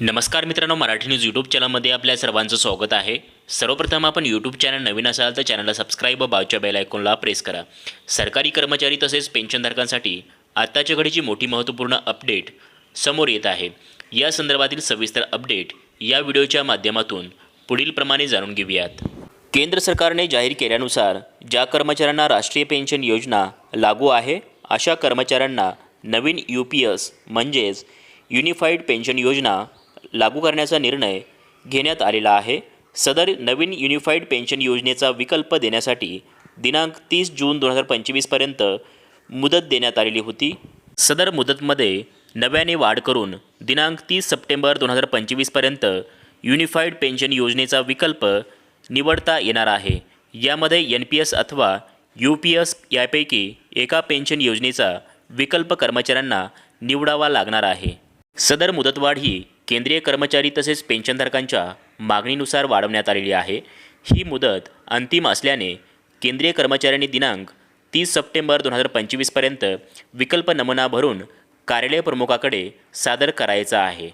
नमस्कार मित्रांनो Marathi news YouTube चॅनलमध्ये आपल्या सर्वांचं स्वागत आहे. सर्वप्रथम आपण यूट्यूब चॅनल नवीन असाल तर चॅनलला सबस्क्राईब व बाजूच्या बेल आयकॉनला प्रेस करा. सरकारी कर्मचारी तसेच पेन्शनधारकांसाठी आत्ताच्या घडीची मोठी महत्त्वपूर्ण अपडेट समोर येत आहे. या संदर्भातील सविस्तर अपडेट या व्हिडिओच्या माध्यमातून पुढीलप्रमाणे जाणून घेऊयात. केंद्र सरकारने जाहीर केल्यानुसार ज्या कर्मचाऱ्यांना राष्ट्रीय पेन्शन योजना लागू आहे अशा कर्मचाऱ्यांना नवीन यू पी एस म्हणजेच युनिफाईड पेन्शन योजना लागू करण्याचा निर्णय घेण्यात आलेला आहे. सदर नवीन युनिफाईड पेन्शन योजनेचा विकल्प देण्यासाठी दिनांक तीस जून दोन हजार पंचवीसपर्यंत मुदत देण्यात आलेली होती. सदर मुदतमध्ये नव्याने वाढ करून दिनांक तीस सप्टेंबर दोन हजार पंचवीसपर्यंत युनिफाईड पेन्शन योजनेचा विकल्प निवडता येणार आहे. यामध्ये एन पी एस अथवा यू पी एस यापैकी एका पेन्शन योजनेचा विकल्प कर्मचाऱ्यांना निवडावा लागणार आहे. सदर मुदतवाढ ही केंद्रीय कर्मचारी तसेच पेन्शनधारकांच्या मागणीनुसार वाढवण्यात आलेली आहे. ही मुदत अंतिम असल्याने केंद्रीय कर्मचाऱ्यांनी दिनांक तीस सप्टेंबर दोन हजार पंचवीसपर्यंत विकल्प नमुना भरून कार्यालय प्रमुखाकडे सादर करायचा आहे.